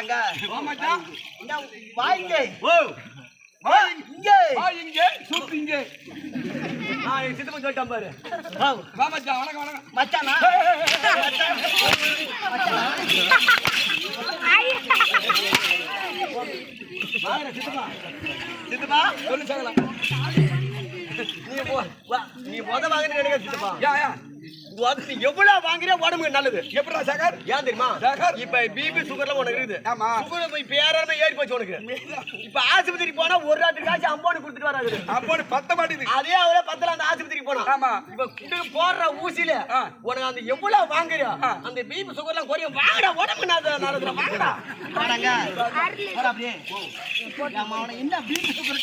வாடாங்க வா மச்சான். இந்தா, வாங்க ஓ, இங்கே. இங்கே, என் சித்தப்பா சொல்லிட்டான் பாரு. வா மச்சான், வணக்கம், வணக்கம். மச்சானா? சித்தப்பா. சித்தப்பா? சொல்லு. நீ போ நீ முத வாங்குறது கிடையாது சித்தப்பா? யா, யா. நீ எவ்வளவு வாங்குறியோ உடம்புக்கு நல்லது எப்படிடா சகர்? ஏன் தெரியுமா சகர். இப்ப பிபி சுகர்லாம் உனக்கு இருக்குது ஆமா. சுகர் போய் பேராரமே ஏறி போச்சு உனக்கு இப்ப ஆஸ்பத்திரி போனா ஒரு ராத்திரி காசு அம்பானு கொடுத்துட்டு வராது அப்போது பத்த மாட்டேங்குது. அதே அவரே பத்தல அந்த ஆஸ்பத்திரிக்கு போனா ஆமா. இப்ப குடு போடுற ஊசியில ஆ. உனக்கு அந்த எவ்வளவு வாங்குறியோ ஆ. அந்த பிபி சுகர்லாம் குறையும் வாங்கடா உடம்பு நடக்குற வாங்கடா வாடாங்க அப்படியே என்ன பிபி சுகர்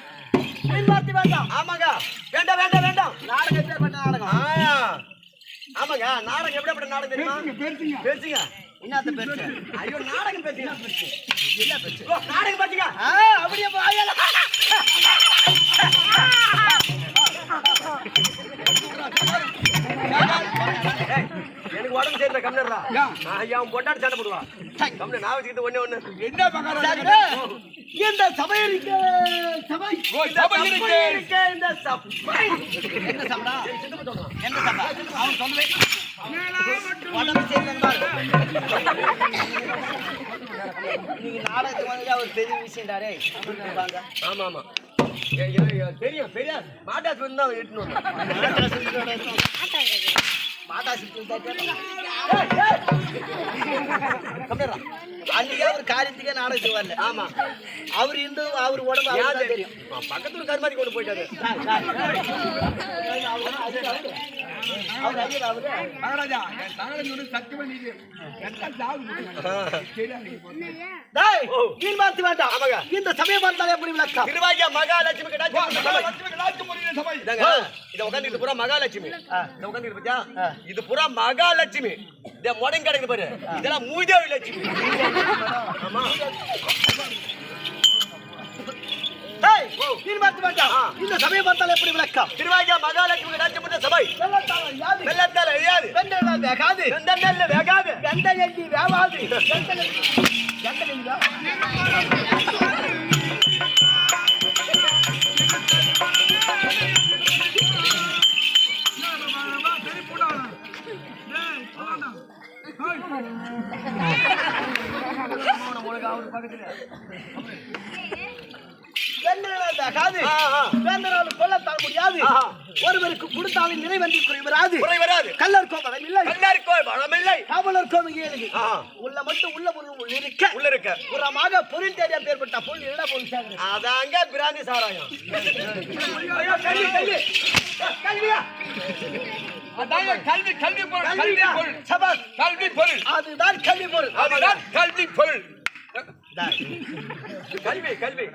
பார்த்து வேண்டாம். ஆமாங்க. வேண்டாம் வேண்டாம் வேண்டாம். நாடகம் எப்படிப்பட்ட நாடகம்? ஆ. ஆமாங்க. நாடகம் எப்படிப்பட்ட நாடகம் தெரியுமா? பேசுங்க, பேசுங்க. பேசுங்க. என்னத்த பேச்சு ஐயோ நாடகம் பேசுங்க. என்ன பேச்சு ஓ, நாடகம் பாத்தீங்க ஆ அப்படியே எனக்கு உடம்பு சரியில்லை கம்னர்ரா? நான் என் பொட்டாட்டு சண்டை போடுவா. கம்னு நான் வச்சுக்கிட்டு ஒண்ணே ஒண்ணு. என்ன மகாராஜா? இந்த சபை இருக்கு சபை. இந்த சபை சபை இருக்கு. இருக்கு இந்த சபை. என்ன சபடா? என்ன சபை? அவன் சொல்லவே. உடம்பு. நீங்க நாடகத்துக்கு வந்தது அவர் பெரிய விஷயம்டாரே வாங்க. ஆமா ஆமா. தெரியும் பெரிய மாட்டாஸ் வந்து தான். மாட்டாஸ் அன்னைக்கே அவர் காரியத்துக்கே நாடகத்துக்கு வரல ஆமா அவர் இருந்து அவர் உடம்பு தெரியும் பக்கத்துல கருமாதி கொண்டு போயிட்டாரு அவர் ஐயர் அவரு மகாராஜா என் தங்களை சொல்லி சத்தியமா நீங்க எல்லாம் சாவு மாத்தி வேண்டாம் இந்த சமயம் பார்த்தாலே எப்படி விளக்கம்? திருவாகிய மகாலட்சுமி இத உட்கார்ந்து இது பூரா மகாலட்சுமி. இத உட்கார்ந்து பத்தியா? இது பூரா மகாலட்சுமி. இத முடங்க கிடக்குது பாரு. இதெல்லாம் மூதேவி லட்சுமி. ஆமா. வேண்டாம் இந்த சமயம் பார்த்தாலே எப்படி விளக்கம்? திருவாகிய மகாலட்சுமி ராஜ்யமுட்ட சபை. வெள்ளத்தால எழியாது வெந்தல் வேகாது. வெந்தல் நெல்லு வேகாது. வெந்தல் எண்ணி வேவாது வேந்தரால் கொல்லத்தால் முடியாது. ஒருவருக்கு கொடுத்தாலும் நிறைவன்றி குறைவராது குறைவராது கல்லர் இல்லை. கல்லர் கோபலம் இல்லை காவலர் கோபம் ஏழு. உள்ள மட்டும் உள்ள பொருள் இருக்க. உள்ள இருக்க. புறமாக பொருள் தேடிய பேர்பட்ட பொருள் என்ன பொருள் அதாங்க பிராந்தி சாராயம். கல்வி கல்வி. கல்வியா? அதாங்க கல்வி கல்வி பொருள் கல்வி பொருள். சபாஸ் கல்வி பொருள். அதுதான் கல்வி பொருள். அதுதான் கல்வி பொருள். கல்வி கல்வி.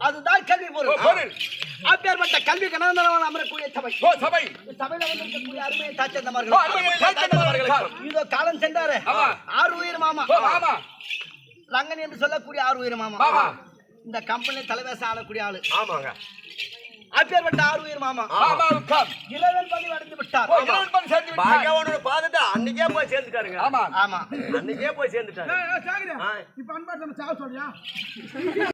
அதுதான் கல்வி பொருள். அப்பேற்பட்ட கல்வி கணவன் அமரக்கூடிய சபை. ஓ சபை. சபையில வந்திருக்கக்கூடிய அருமையை தாய்த்தந்தமார்கள். இதோ காலம் சென்றாரு. ஆமா. ஆறு உயிர் மாமா. ரங்கன் என்று சொல்லக்கூடிய ஆறு உயிர் மாமா. இந்த கம்பெனி தலைவேசம் ஆளக்கூடிய ஆளு. ஆமாங்க. அப்பேற்பட்ட ஆறு உயிர் மாமா. இளவன் பணி அடைந்து விட்டார். பகவானோட பாதத்தை அன்னைக்கே போய் சேர்ந்துட்டாருங்க. ஆமா. ஆமா. அன்னைக்கே போய் சேர்ந்துட்டாரு. இப்ப அன்பா நம்ம சாவ சொல்றியா?